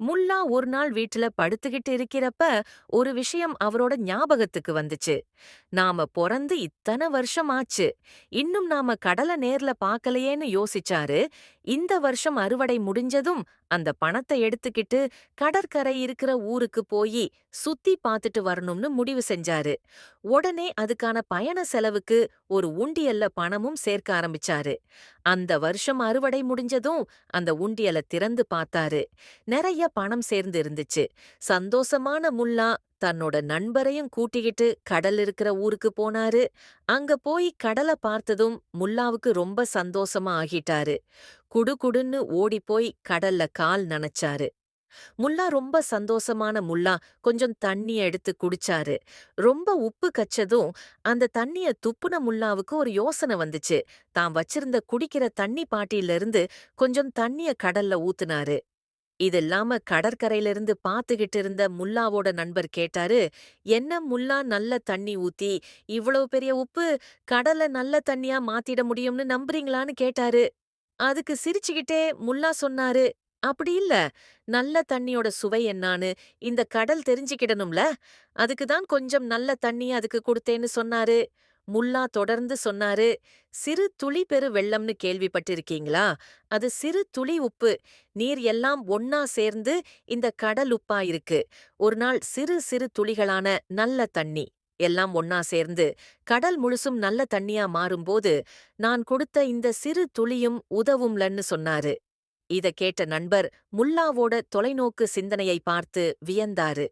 முல்லா ஒரு நாள் வீட்டுல படுத்துக்கிட்டு இருக்கிறப்ப ஒரு விஷயம் அவரோட ஞாபகத்துக்கு வந்துச்சு. நாம பொறந்து இத்தனை வருஷம் ஆச்சு. இன்னும் நாம கடலை நேர்ல பாக்கலையேன்னு யோசிச்சாரு. இந்த வருஷம் அறுவடை முடிஞ்சதும் அந்த பணத்தை எடுத்துக்கிட்டு கடற்கரை இருக்கிற ஊருக்கு போய் சுத்தி பார்த்துட்டு வரணும்னு முடிவு செஞ்சாரு. உடனே அதுக்கான பயண செலவுக்கு ஒரு உண்டியல்ல பணமும் சேர்க்க ஆரம்பிச்சாரு. அந்த வருஷம் அறுவடை முடிஞ்சதும் அந்த உண்டியல திறந்து பார்த்தாரு. நிறைய பணம் சேர்ந்து இருந்துச்சு. சந்தோஷமான முல்லா தன்னோட நண்பரையும் கூட்டிக்கிட்டு கடல் இருக்கிற ஊருக்கு போனாரு. அங்க போய் கடலை பார்த்ததும் முல்லாவுக்கு ரொம்ப சந்தோஷமா ஆகிட்டாரு. குடுகுடுன்னு ஓடிப்போய் கடல்ல கால் நனைச்சாரு. முல்லா ரொம்ப சந்தோஷமான முல்லா. கொஞ்சம் தண்ணிய எடுத்து குடிச்சாரு. ரொம்ப உப்பு கச்சதும் அந்த தண்ணிய துப்புன முல்லாவுக்கு ஒரு யோசனை வந்துச்சு. தான் வச்சிருந்த குடிக்கிற தண்ணி பாட்டியிலிருந்து கொஞ்சம் தண்ணிய கடல்ல ஊத்துனாரு. இதெல்லாம கடற்கரையிலிருந்து பாத்துக்கிட்டு இருந்த முல்லாவோட நண்பர் கேட்டாரு என்ன முல்லா நல்ல தண்ணி ஊத்தி இவ்வளவு பெரிய உப்பு கடல்ல நல்ல தண்ணியா மாத்திட முடியும்னு நம்புறீங்களான்னு கேட்டாரு. அதுக்கு சிரிச்சுக்கிட்டே முல்லா சொன்னாரு அப்படி இல்ல. நல்ல தண்ணியோட சுவை என்னான்னு இந்த கடல் தெரிஞ்சுக்கிடணும்ல? அதுக்கு தான் கொஞ்சம் நல்ல தண்ணி அதுக்கு கொடுத்தேன்னு சொன்னாரு. முல்லா தொடர்ந்து சொன்னாரு. சிறு துளி பெரு வெள்ளம்னு கேள்விப்பட்டிருக்கீங்களா? அது சிறு துளி உப்பு. நீர் எல்லாம் ஒன்னா சேர்ந்து இந்த கடல் உப்பா இருக்கு. ஒரு நாள் சிறு சிறு துளிகளான நல்ல தண்ணி எல்லாம் ஒன்னா சேர்ந்து கடல் முழுசும் நல்ல தண்ணியா மாறும்போது நான் கொடுத்த இந்த சிறு துளியும் உதவும்லன்னு சொன்னாரு. இத கேட்ட நண்பர் முல்லாவோட தொலைநோக்கு சிந்தனையை பார்த்து வியந்தாரு.